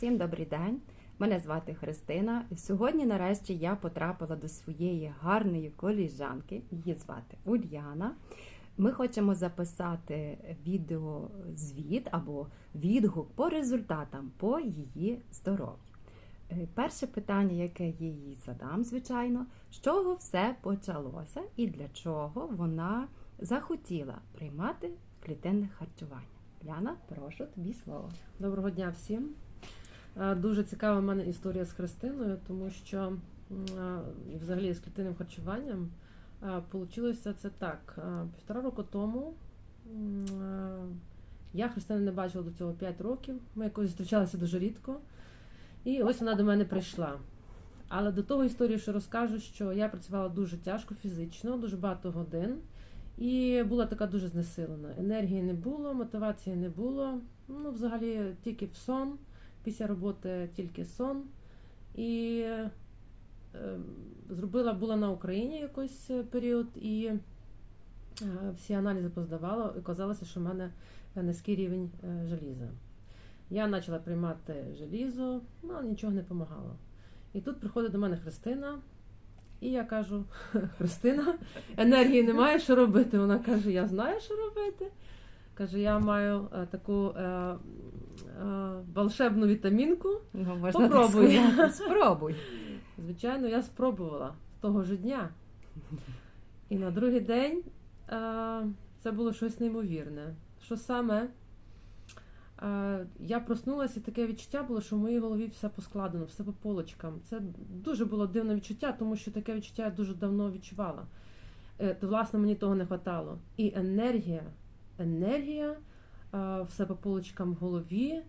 Всім добрий день! Мене звати Христина. І Сьогодні, нарешті, я потрапила до своєї гарної коліжанки. Її звати Ульяна. Ми хочемо записати відеозвіт або відгук по результатам по її здоров'ю. Е, Перше питання, яке я їй задам, звичайно, з чого все почалося і для чого вона захотіла приймати клітинне харчування. Ляна, прошу тобі слово. Доброго дня всім. Е, Дуже цікава в мене історія з Христиною, тому що е, взагалі з клітинним харчуванням Получилося це так. Е, Півтора року тому е, я Христину не бачила до цього 5 років. Ми якось зустрічалися дуже рідко. І ось вона до мене прийшла. Але до того історії, що розкажу, що я працювала дуже тяжко фізично, дуже багато годин. І була така дуже знесилена. Енергії не було, мотивації не було. Ну, взагалі, тільки в сон. Після роботи тільки сон. І е, зробила була на Україні якийсь період, і е, всі аналізи поздавала, і казалося, що в мене низький рівень е, желіза. Я почала приймати желізо, ну, але нічого не допомагало. І тут приходить до мене Христина, і я кажу: Христина, енергії немає, що робити. Вона каже: Я знаю, що робити. Каже, я маю е, таку е, е, волшебну вітамінку. Ну, можна так Попробуй. сказати. Спробуй. Звичайно, я спробувала того ж дня. І на другий день е, це було щось неймовірне. Що саме? Е, я проснулася, і таке відчуття було, що в моїй голові все поскладено, все по полочкам. Це дуже було дивне відчуття, тому що таке відчуття я дуже давно відчувала. Е, то, власне, мені того не вистачало. І енергія, енергія, е, все по полочкам в голові,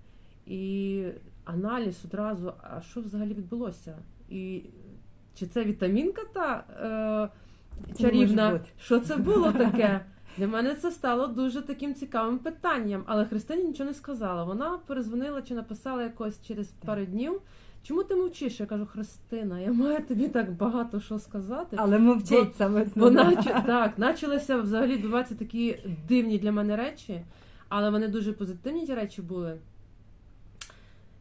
і аналіз одразу, а що взагалі відбулося? І чи це вітамінка та е, чарівна? Що це було таке? Для мене це стало дуже таким цікавим питанням, але Христині нічого не сказала. Вона перезвонила чи написала якось через пару днів. Чому ти мовчиш? Я кажу, Христина, я маю тобі так багато що сказати. Але мовчить саме нач- так, почалися взагалі відбуватися такі дивні для мене речі, але вони дуже позитивні ті речі були.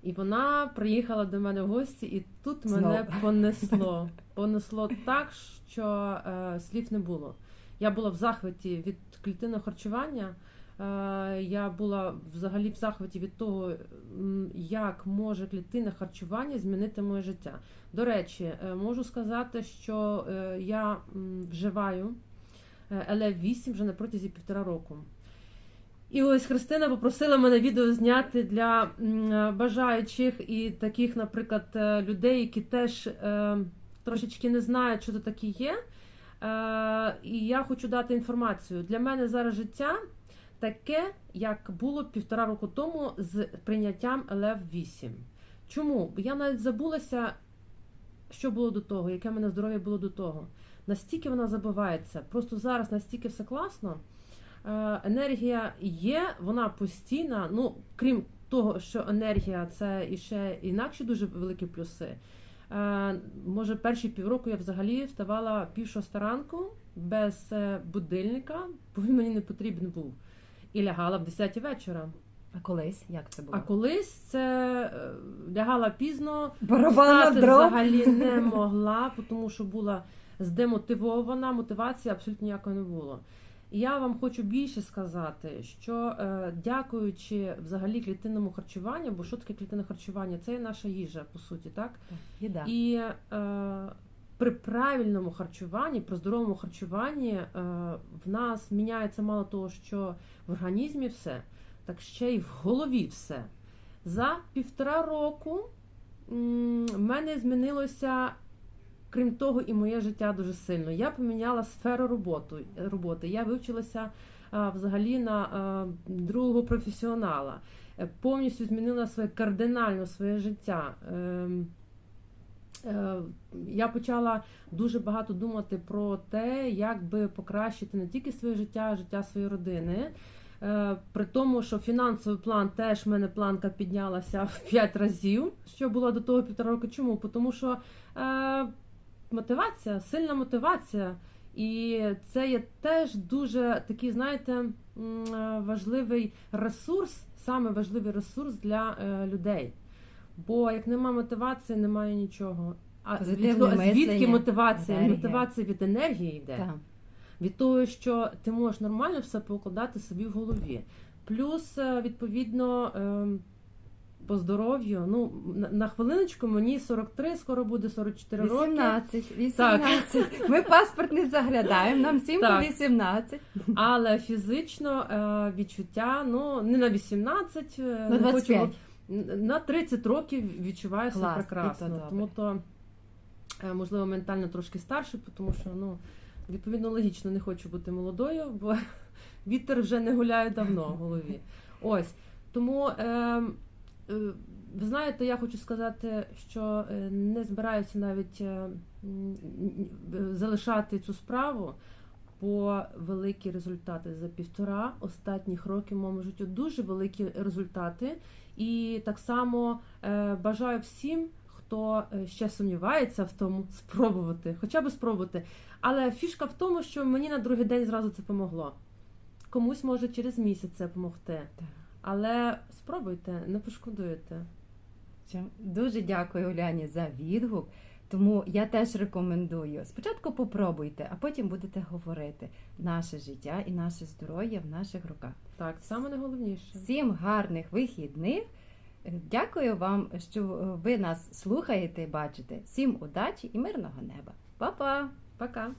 І вона приїхала до мене в гості, і тут мене понесло. Понесло так, що е, слів не було. Я була в захваті від клітинного харчування. Е, я була взагалі в захваті від того, як може клітинне харчування змінити моє життя. До речі, е, можу сказати, що е, я вживаю е, ЛФ8 вже на протязі півтора року. І ось Христина попросила мене відео зняти для бажаючих і таких, наприклад, е, людей, які теж е, трошечки не знають, що це таке є. Е, і я хочу дати інформацію. Для мене зараз життя таке, як було півтора року тому з прийняттям ЛФ8. Чому? Бо я навіть забулася, що було до того, яке в мене здоров'я було до того. Настільки вона забувається. Просто зараз настільки все класно. Е, енергія є, вона постійна. Ну, крім того, що енергія це і ще інакші дуже великі плюси. Е, може, перші півроку я взагалі вставала пів шоста ранку без е, будильника, бо він мені не потрібен був. І лягала в 10 вечора. А колись як це було? А колись це лягала пізно, встати взагалі не могла, тому що була здемотивована, мотивації абсолютно ніякої не було. І я вам хочу більше сказати, що е, дякуючи взагалі клітинному харчуванню, бо що таке клітинне харчування? Це є наша їжа, по суті, так? Їда. І е, при правильному харчуванні, при здоровому харчуванні е, в нас міняється мало того, що в організмі все, так ще й в голові все. За півтора року в мене змінилося, крім того, і моє життя дуже сильно. Я поміняла сферу роботу, роботи. Я вивчилася взагалі на другого професіонала. Е, Повністю змінила своє кардинально своє життя. Ем, е, Я почала дуже багато думати про те, як би покращити не тільки своє життя, а життя своєї родини. Е, При тому, що фінансовий план теж в мене планка піднялася в 5 разів, що було до того півтора року. Чому? Тому що мотивація, сильна мотивація. І це є теж дуже такий, знаєте, е, важливий ресурс, саме важливий ресурс для е, людей. Бо як немає мотивації, немає нічого. А звідки, звідки мотивація? енергія. Мотивація від енергії йде. Так. Від того, що ти можеш нормально все покладати собі в голові. Плюс, е, відповідно, ем, по здоров'ю. Ну, на, на хвилиночку мені 43, скоро буде 44 роки. 18, 18. Ми паспорт не заглядаємо, нам всім по Так. 18. Але фізично е, відчуття, ну, не на 18, е, не 25. хочу, на 30 років відчуваю себе Клас, і прекрасно. добре. тому то, е, можливо, ментально трошки старше, тому що, ну, відповідно, логічно не хочу бути молодою, бо вітер вже не гуляє давно в голові. Ось. Тому, е, ви знаєте, я хочу сказати, що е, не збираюся навіть е, залишати цю справу. Бо великі результати за півтора останніх років в моєму житті дуже великі результати. І так само е, бажаю всім, хто е, ще сумнівається в тому, спробувати, хоча б спробувати. Але фішка в тому, що мені на другий день зразу це помогло. Комусь може через місяць це допомогти. Але спробуйте, не пошкодуєте. Дуже дякую Уляні за відгук. Тому я теж рекомендую. Спочатку попробуйте, а потім будете говорити. Наше життя і наше здоров'я в наших руках. Так, саме найголовніше. Всім гарних вихідних. Е, Дякую вам, що е, ви нас слухаєте і бачите. Всім удачі і мирного неба. Па-па! Пока.